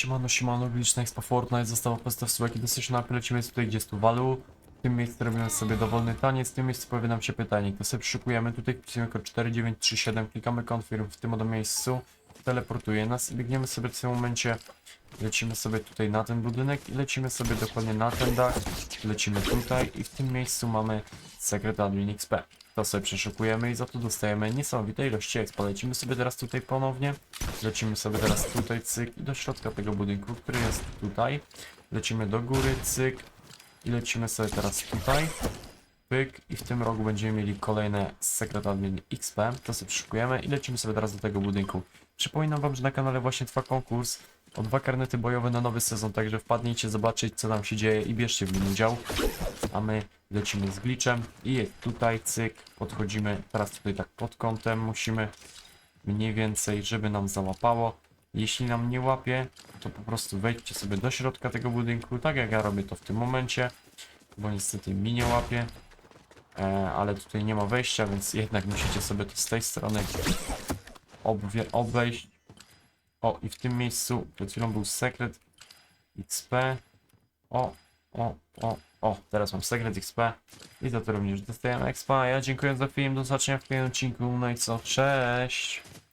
siemano, siemano, liczna Expo Fortnite została postaw sułek i dosyć napy, lecimy tutaj, gdzie jest tu walu. W tym miejscu robimy sobie dowolny taniec, w tym miejscu pojawi nam się pytanie, to sobie przykujemy, tutaj wpisujemy kod 4937, klikamy confirm w tym oto miejscu, teleportuje nas i biegniemy sobie w tym momencie, lecimy sobie tutaj na ten budynek i lecimy sobie dokładnie na ten dach, lecimy tutaj i w tym miejscu mamy sekret admin XP. To sobie przeszukujemy i za to dostajemy niesamowite ilości expa. Lecimy sobie teraz tutaj ponownie. Lecimy sobie teraz tutaj cyk i do środka tego budynku, który jest tutaj. Lecimy do góry, cyk i lecimy sobie teraz tutaj. Pyk i w tym rogu będziemy mieli kolejne Secret Admin XP. To sobie przeszukujemy i lecimy sobie teraz do tego budynku. Przypominam wam, że na kanale właśnie trwa konkurs o dwa karnety bojowe na nowy sezon, także wpadnijcie zobaczyć co tam się dzieje i bierzcie w nim udział. A my lecimy z glitchem i jest tutaj cyk, podchodzimy teraz tutaj tak pod kątem, musimy mniej więcej, żeby nam załapało. Jeśli nam nie łapie, to po prostu wejdźcie sobie do środka tego budynku, tak jak ja robię to w tym momencie, bo niestety mi nie łapie, e, ale tutaj nie ma wejścia, więc jednak musicie sobie to z tej strony obejść. O, i w tym miejscu przed chwilą był sekret XP. O, o, o, o, teraz mam sekret XP i za to również dostajemy expa. Ja dziękuję za film, do zobaczenia w kolejnym odcinku, no i co, cześć!